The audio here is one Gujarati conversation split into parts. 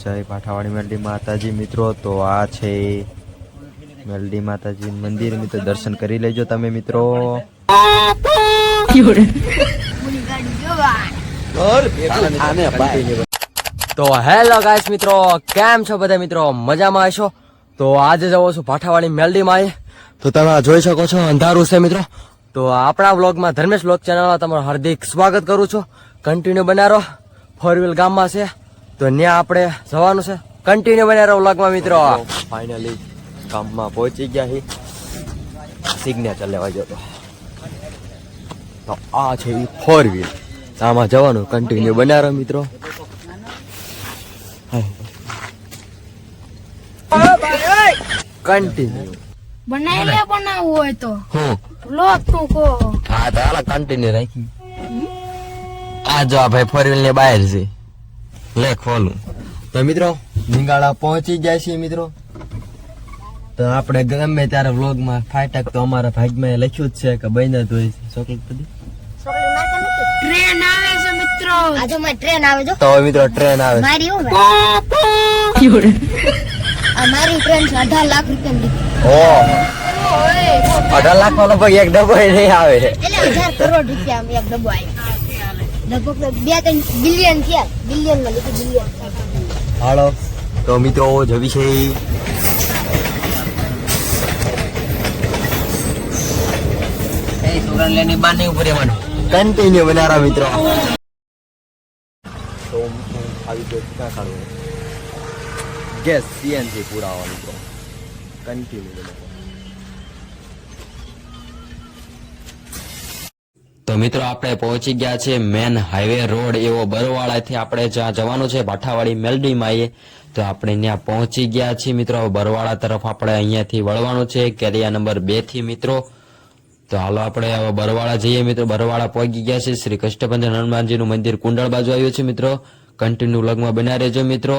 જય પાઠાવાડી મેલડી માતાજી. મિત્રો તો આ છે મેલડી માતાજી મંદિર. મિત્રો દર્શન કરી લેજો તમે મિત્રો. તો હેલો ગાઈસ મિત્રો. કેમ છો બધા મિત્રો? મજામાં હશો? તો આજે જવો છું પાઠાવાળી મેલડીમાં. તો તમે જોઈ શકો છો અંધારું છે મિત્રો. તો આપણા વ્લોગમાં ધર્મેશ વ્લોગ ચેનલમાં તમારું હાર્દિક સ્વાગત કરું છું. કન્ટિન્યુ બનારો. ફોર વ્હીલ ગામમાં છે. તો ત્યાં આપણે જવાનું છે. કન્ટિન્યુ બન્યા રહો લગમાં મિત્રો. ફાઇનલી કામમાં પહોંચી ગયા હી. સિગ્નેચર લેવા જતો તો. આ છે એ ફોર વ્હીલ આમાં જવાનું. કન્ટિન્યુ બન્યા રહો મિત્રો. કન્ટિન્યુ બનાવી લે બનાવવું હોય તો. હું? લોક તું કો હા તો હાલો કન્ટિન્યુ રાખી. આ જો ભાઈ ફોર વ્હીલ ને બહાર છે. લે ખોલું તો મિત્રો નિંગાળા પહોંચી ગયા છે મિત્રો. તો આપણે ગમે ત્યારે વ્લોગમાં ફાટક તો અમારા ભાગમાં લખ્યું જ છે કે બન્યા તો હોય છે. ચોકલેટ બધી ટ્રેન આવે છે મિત્રો. આજે ટ્રેન આવે જો. તો મિત્રો ટ્રેન આવે મારી હું આ મારી ટ્રેન છે અઢાર લાખ રૂપિયા ઓ અઢાર લાખ નો લગભગ એક ડબ્બો નહીં આવે. એટલે હજાર કરોડ રૂપિયા એક ડબ્બો આવ્યો લગભગ બે ત્રણ બિલિયન થયા. બિલિયનમાં લીધું બિલિયન હાલો. તો મિત્રો જવી છે કન્ટિન્યુ બનારા મિત્રો. તો આવી ગયો ક્યાં કાઢવું ગેસ સીએનજી પુરાવા મિત્રો. કન્ટિન્યુ તો મિત્રો આપણે પહોંચી ગયા છે મેન હાઈવે રોડ, એવો બરવાળાથી આપણે જ્યાં જવાનું છે, ભાઠાવાડી મેલડીમાં એ તો આપણે ત્યાં પહોંચી ગયા છીએ મિત્રો. બરવાળા તરફ આપણે અહીંયાથી વળવાનું છે, કેરિયા નંબર બેથી મિત્રો. તો હાલો આપણે હવે બરવાળા જઈએ મિત્રો. બરવાળા પહોંચી ગયા છે. શ્રી કષ્ટભંજન હનુમાનજીનું મંદિર કુંડળ બાજુ આવ્યું છે મિત્રો. કન્ટિન્યુ લગમાં બના રહેજો મિત્રો.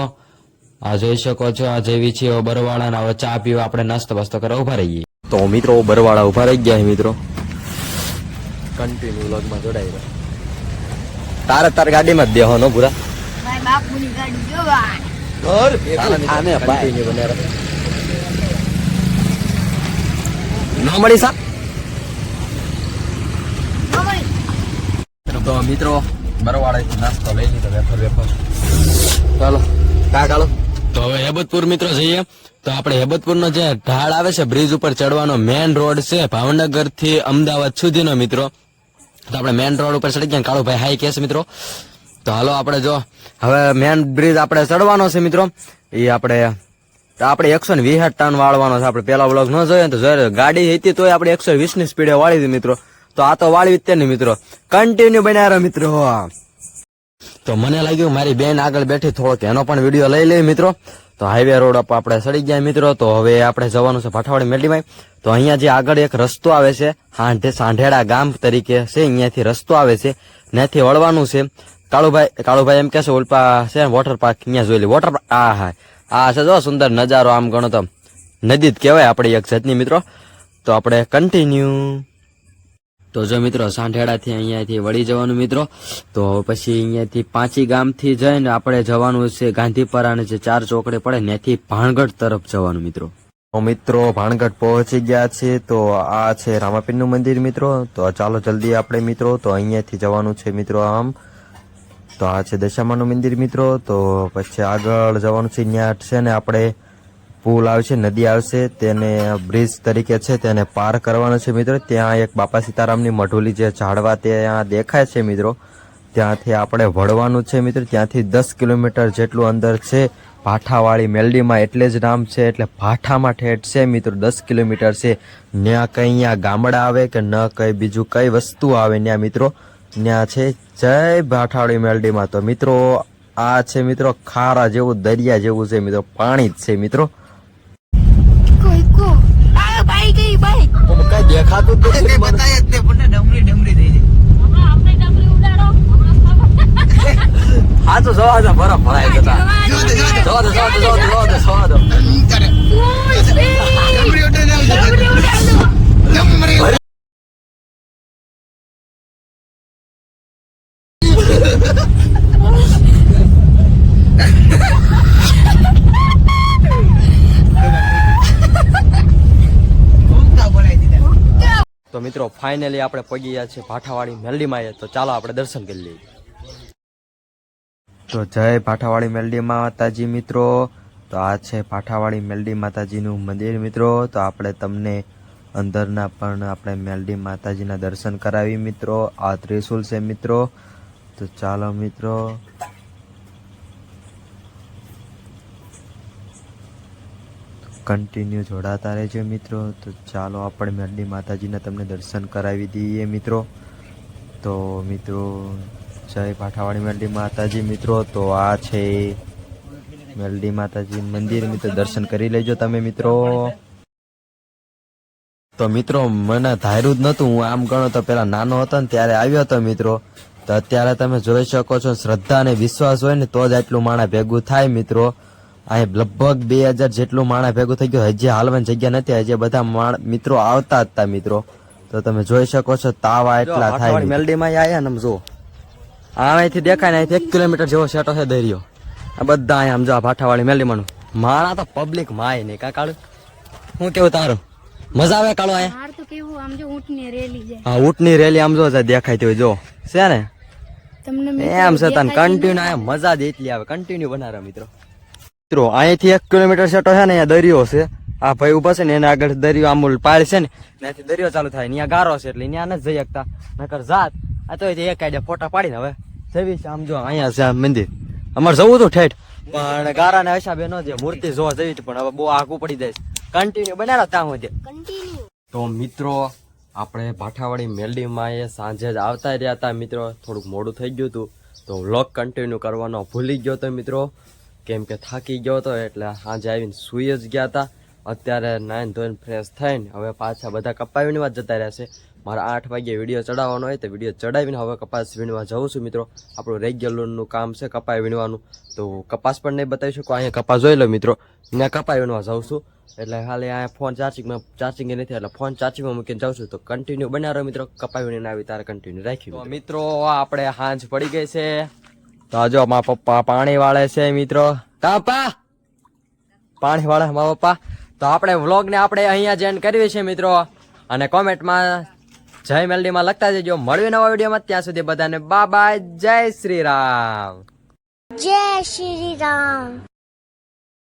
આ જોઈ શકો છો, આ જેવી છે. બરવાળાના ચા પીવા આપણે નાસ્તો બાસ્તો કરવા ઊભા રહીએ. તો મિત્રો બરવાળા ઊભા રહી ગયા મિત્રો. કન્ટિન્યુ લગમાં જોડાઈ રહ્યો તારે તાર ગાડીમાં જ દેહો નો પૂરા બાપુની ગાડી જોવા. આને કન્ટિન્યુ બને રહે. ન મળી સા? તો મિત્રો બરવાળાથી નાસ્તો લઈ લીધો વેફર વેફર. ચાલો કા ચાલો. તો હવે હેબતપુર મિત્રો જઈએ. તો આપણે હેબતપુરનો જે ઢાળ આવે છે બ્રિજ ઉપર ચડવાનો મેન રોડ છે ભાવનગરથી અમદાવાદ સુધીનો મિત્રો. તો આપણે મેન રોડ ઉપર ચડી ગયા કાળુભાઈ હાઈ કેસ મિત્રો. તો હાલો આપણે જો, હવે મેન બ્રિજ આપણે ચડવાનો છે મિત્રો. એ આપણે આપણે એકસો ને વીસ ટન વાળવાનો છે. આપણે પેલા બ્લોક ન જોઈએ તો જોઈએ ગાડી હતી તોય આપણે એકસો વીસની સ્પીડે વાળી હતી મિત્રો. તો આ તો વાળી જ તે ને મિત્રો. કન્ટિન્યુ બન્યા મિત્રો. તો મને લાગ્યું મારી બેન આગળ બેઠી થોડોક એનો પણ વીડિયો લઈ લઈએ મિત્રો. તો હાઈવે રોડ પર આપણે સડી ગયા મિત્રો. તો હવે આપણે જવાનું છે ભાઠાવાડી મેડીમાં તો અહીંયા જે આગળ એક રસ્તો આવે છે સાંઢેડા ગામ તરીકે છે, અહીંયાથી રસ્તો આવે છે. ત્યાંથી વળવાનું છે. કાળુભાઈ કાળુભાઈ એમ કહેશે, ઉલ્પા છે વોટર પાર્ક અહીંયા જોઈ લે. વોટર આ હા. આ છે જો સુંદર નજારો આમ ગણો તો. નદી જ કહેવાય આપણી એક જાતની મિત્રો. તો આપણે કન્ટિન્યુ તો જો મિત્રો સાંઠેડાથી અહીંયાથી વળી જવાનું મિત્રો, તો પછી અહીંયાથી પાંચી ગામથી જઈને આપણે જવાનું છે ગાંધીપરા અને જે ચાર ચોકડે પડે ત્યાંથી ભાણગઢ તરફ જવાનું મિત્રો. મિત્રો ભાણગઢ પહોંચી ગયા છે, તો આ છે રામાપીરનું મંદિર મિત્રો. તો ચાલો જલ્દી આપણે મિત્રો, તો અહીંયાથી જવાનું છે મિત્રો આમ. તો આ છે દશામાનું મંદિર મિત્રો, તો પછી આગળ જવાનું છે ત્યાં છે ને આપણે પુલ આવશે નદી આવશે તેને બ્રિજ તરીકે છે, તેને પાર કરવાનો છે મિત્રો. ત્યાં એક બાપા સીતારામની મઢોલી જે ઝાડવા ત્યાં દેખાય છે મિત્રો. ત્યાંથી આપણે વળવાનું છે મિત્રો. ત્યાંથી દસ કિલોમીટર જેટલું અંદર છે ભાઠાવાળી મેલડીમાં. એટલે જ નામ છે, એટલે ભાઠામાં ઠેઠ છે મિત્રો. દસ કિલોમીટર છે. ત્યાં કંઈ અહીંયા ગામડા આવે કે ન કંઈ બીજું કઈ વસ્તુ આવે ત્યાં મિત્રો. ત્યાં છે. જય ભાઠાવાળી મેલડીમાં. તો મિત્રો, આ છે મિત્રો ખારા જેવું, દરિયા જેવું છે મિત્રો. પાણી જ છે મિત્રો કોઈ કો આ બાઈક ગઈ બાઈક કઈ દેખાતું જ નથી મને. હા તો જવા દો બરફ ભરાય જતા જવા દો જવા દો. જવા દો જવા દો જવા દો મિત્રો ફાઇનલી આપણે પગી ગયા છે ભાઠાવાડી મેલડીમાં તો ચાલો આપણે દર્શન કરી લઈએ. તો જય ભાઠાવાડી મેલડી માતાજી મિત્રો. તો આ છે ભાઠાવાડી મેલડી માતાજીનું મંદિર મિત્રો. તો આપણે તમને અંદરના પણ આપણે મેલડી માતાજીના દર્શન કરાવી મિત્રો. આ ત્રિશુલ છે મિત્રો. તો ચાલો મિત્રો. કન્ટિન્યુ જોડાતા રહેજો મિત્રો. તો ચાલો આપણે મેલડી માતાજીના તમને દર્શન કરાવી દઈએ મિત્રો. તો મિત્રો, જય પાઠાવાડી મેલડી માતાજી મિત્રો. તો આ છે મેલડી માતાજી મંદિર. મિત્રો, દર્શન કરી લેજો તમે મિત્રો. તો મિત્રો, મને ધાર્યું જ નહોતું. હું આમ ગણો તો પેલા નાનો હતો ને ત્યારે આવ્યો હતો મિત્રો. તો અત્યારે તમે જોઈ શકો છો, શ્રદ્ધા અને વિશ્વાસ હોય ને તો જ આટલું માણા ભેગું થાય મિત્રો. અહીં લગભગ બે હજાર જેટલું માણા ભેગું થઈ ગયું. હજી હાલવાની જગ્યા નથી. હજી બધા માણ મિત્રો આવતા હતા મિત્રો. તો તમે જોઈ શકો છો તાવા એટલા થાય. મેલડીમાં આયા ને જો અહીંથી દેખાય ને અહીંથી એક કિલોમીટર જેવો સેટો છે દરિયો. આ બધા અહીંયા સમજો જો આ ભાઠાવાડી મેલડીમાંનું. માણા તો પબ્લિક માય નહીં કા કાળું? હું કેવું તારું? મજા આવે કાળો અહીંયા માર તો કેવું આમ જો ઊંટની રેલી જાય હા ઊંટની રેલી આમ જો દેખાય તેવું જો. છે ને? એમ છે તને કન્ટિન્યુ આયા મજા જ એટલી આવે. કન્ટિન્યુ બનાવે મિત્રો. મિત્રો અહીંથી એક કિલોમીટર સેટો છે ને અહીંયા દરિયો છે. આ ભાઈ ઊભા છે ને એના આગળ દરિયો આમૂલ પાળ છે ને ત્યાંથી દરિયો ચાલુ થાય. ત્યાં ગારો છે એટલે ત્યાં નથી જઈ શકતા. નકર જાત આ તો એક આઈડિયા ફોટા પાડીને હવે. જવી છે આમ જો અહીંયા છે મંદિર. અમારે જવું હતું ઠેઠ પણ ગારા ને બે ન જે મૂર્તિ જોવા જવી હતી પણ હવે બહુ આગું પડી જાય કન્ટિન્યુ બનાવો ત્યાં સુધી. તો મિત્રો આપણે ભાઠાવાડી મેલડીમાં એ સાંજે જ આવતા રહ્યા હતા. મિત્રો થોડુંક મોડું થઈ ગયું હતું. તો વ્લોગ કન્ટિન્યુ કરવાનો ભૂલી ગયો તો મિત્રો કેમ કે થાકી ગયો હતો એટલે સાંજે આવીને સૂઈ જ ગયા હતા અત્યારે નાઈન ધોઈને ફ્રેશ થઈને હવે પાછા બધા કપાઈ વીણવા જતા રહ્યા છે. મારા આઠ વાગ્યે વીડિયો ચડાવવાનો હોય તો વીડિયો ચડાવીને હવે કપાસ વીણવા જઉં છું મિત્રો. આપણું રેગ્યુલરનું કામ છે કપાઈ વીણવાનું. તો કપાસ પણ નહીં બતાવી શકું અહીંયા કપાસ જોઈ લો મિત્રો. ત્યાં કપાઈ વીણવા જાઉં છું. એટલે ખાલી અહીંયા ફોન ચાર્જિંગમાં ચાર્જિંગ નથી એટલે ફોન ચાર્જિંગમાં મૂકીને જાઉં છું. તો કન્ટિન્યુ બનાવો મિત્રો. કપાઈ વીણીને આવી તારે કન્ટિન્યુ રાખ્યું મિત્રો. આપણે હાંજ પડી ગઈ છે. તો જો મારા પપ્પા પાણી વાળે છે મિત્રો. કાપા પાણી વાળે મારા પપ્પા. તો આપણે વ્લોગ ને આપણે અહીંયા જ એન્ડ છીએ મિત્રો. અને કોમેન્ટમાં જય મેલડીમાં લખતા જજો. મળવી નવા વિડીયોમાં. ત્યાં સુધી બધાને બા બાય જય શ્રી રામ. જય શ્રી રામ.